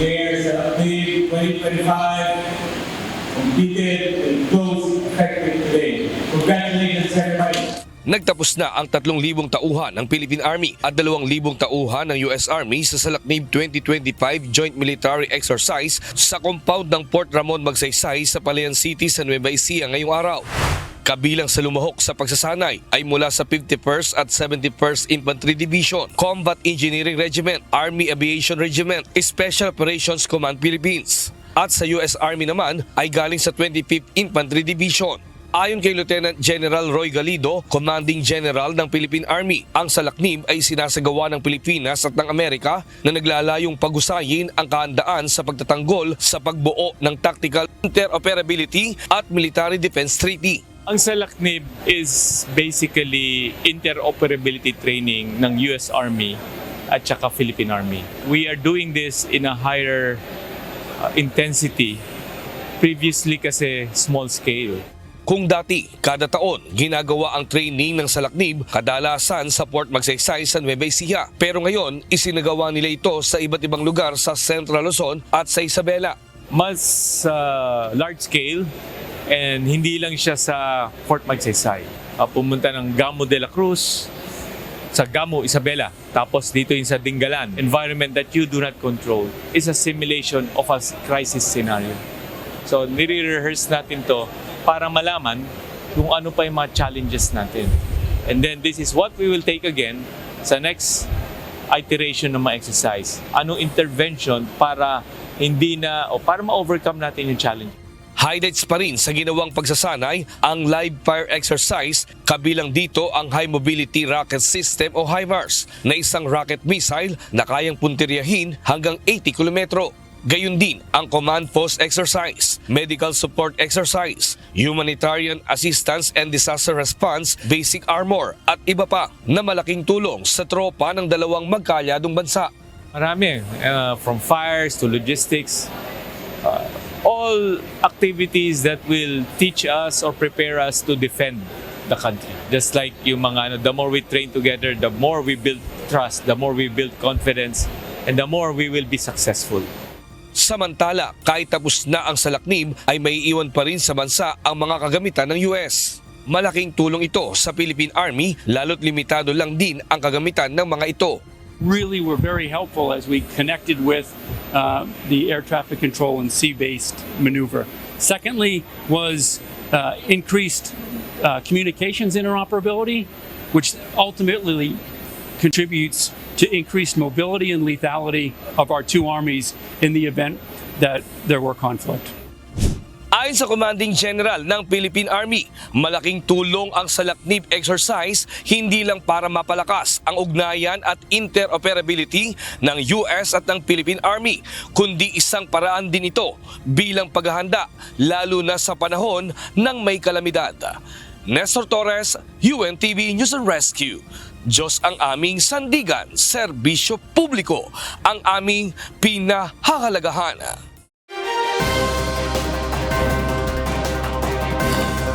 Air Salaknib 2025 completed and closed effective today. Congratulations, everybody. Nagtapos na ang 3,000 tauhan ng Philippine Army at 2,000 tauhan ng US Army sa Salaknib 2025 Joint Military Exercise sa compound ng Port Ramon Magsaysay sa Palayan City sa Nueva Ecija ngayong araw. Kabilang sa lumahok sa pagsasanay ay mula sa 51st at 71st Infantry Division, Combat Engineering Regiment, Army Aviation Regiment, Special Operations Command Philippines. At sa US Army naman ay galing sa 25th Infantry Division. Ayon kay Lieutenant General Roy Galido, Commanding General ng Philippine Army, ang salaknib ay sinasagawa ng Pilipinas at ng Amerika na naglalayong pagusayin ang kahandaan sa pagtatanggol sa pagbuo ng Tactical Interoperability at Military Defense Treaty. Ang SALACNIB is basically interoperability training ng US Army at saka Philippine Army. We are doing this in a higher uh, intensity. Previously kasi small scale. Kung dati, kada taon, ginagawa ang training ng salaknib kadalasan sa Port Magsaysay sa Nueva Ecija. Pero ngayon, isinagawa nila ito sa iba't ibang lugar sa Central Luzon at sa Isabela. Mas uh, large scale and hindi lang siya sa Fort Magsaysay. Uh, pumunta ng Gamo de la Cruz, sa Gamo, Isabela, tapos dito yung sa Dingalan. Environment that you do not control is a simulation of a crisis scenario. So, nire-rehearse natin to para malaman kung ano pa yung mga challenges natin. And then this is what we will take again sa next iteration ng mga exercise. Anong intervention para hindi na o para ma-overcome natin yung challenge. Highlights pa rin sa ginawang pagsasanay ang live fire exercise kabilang dito ang High Mobility Rocket System o HIMARS na isang rocket missile na kayang puntiryahin hanggang 80 kilometro. Gayun din ang Command Post Exercise, Medical Support Exercise, Humanitarian Assistance and Disaster Response Basic Armor at iba pa na malaking tulong sa tropa ng dalawang magkalyadong bansa. Marami, uh, from fires to logistics, all activities that will teach us or prepare us to defend the country. Just like yung mga, ano, the more we train together, the more we build trust, the more we build confidence, and the more we will be successful. Samantala, kahit tapos na ang salaknib ay may iwan pa rin sa bansa ang mga kagamitan ng US. Malaking tulong ito sa Philippine Army lalo't limitado lang din ang kagamitan ng mga ito. really were very helpful as we connected with uh, the air traffic control and sea-based maneuver. Secondly, was uh, increased uh, communications interoperability, which ultimately contributes to increased mobility and lethality of our two armies in the event that there were conflict. Ayon sa Commanding General ng Philippine Army, malaking tulong ang salaknib exercise hindi lang para mapalakas ang ugnayan at interoperability ng US at ng Philippine Army, kundi isang paraan din ito bilang paghahanda lalo na sa panahon ng may kalamidad. Nestor Torres, UNTV News and Rescue. Diyos ang aming sandigan, serbisyo publiko, ang aming pinahahalagahan.